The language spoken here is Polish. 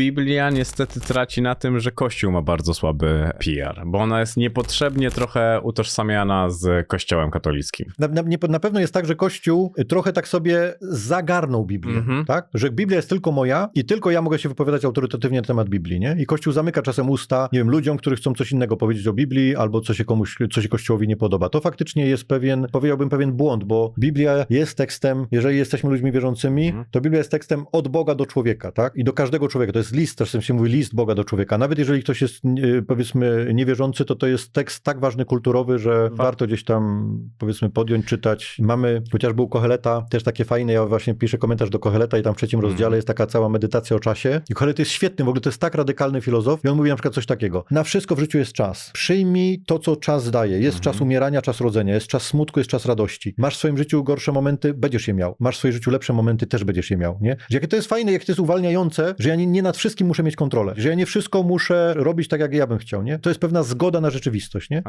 Biblia niestety traci na tym, że Kościół ma bardzo słaby PR, bo ona jest niepotrzebnie trochę utożsamiana z Kościołem katolickim. Na, na, nie, na pewno jest tak, że Kościół trochę tak sobie zagarnął Biblię, Mhm. tak? Że Biblia jest tylko moja i tylko ja mogę się wypowiadać autorytatywnie na temat Biblii, nie? I Kościół zamyka czasem usta, nie wiem, ludziom, którzy chcą coś innego powiedzieć o Biblii albo co się komuś, co się Kościołowi nie podoba. To faktycznie jest pewien, powiedziałbym pewien błąd, bo Biblia jest tekstem, jeżeli jesteśmy ludźmi wierzącymi, Mhm. to Biblia jest tekstem od Boga do człowieka, tak? I do każdego człowieka. To jest list, czasem się mówi list Boga do człowieka. Nawet jeżeli ktoś jest, powiedzmy, niewierzący, to to jest tekst tak ważny, kulturowy, że warto gdzieś tam, powiedzmy, podjąć, czytać. Mamy chociażby u Koheleta też takie fajne, ja właśnie piszę komentarz do Koheleta i tam w trzecim Mhm. rozdziale jest taka cała medytacja o czasie. I Kohelet jest świetny, w ogóle to jest tak radykalny filozof i on mówi na przykład coś takiego. Na wszystko w życiu jest czas. Przyjmij to, co czas daje. Jest Mhm. czas umierania, czas rodzenia, jest czas smutku, jest czas radości. Masz w swoim życiu gorsze momenty, będziesz je miał. Masz w swoim życiu lepsze momenty, też będziesz je miał, nie? Że jakie to jest fajne, jak to jest uwalniające, że ja nie, nie nad wszystkim muszę mieć kontrolę, że ja nie wszystko muszę robić tak, jak ja bym chciał, nie? To jest pewna zgoda na rzeczywistość, nie?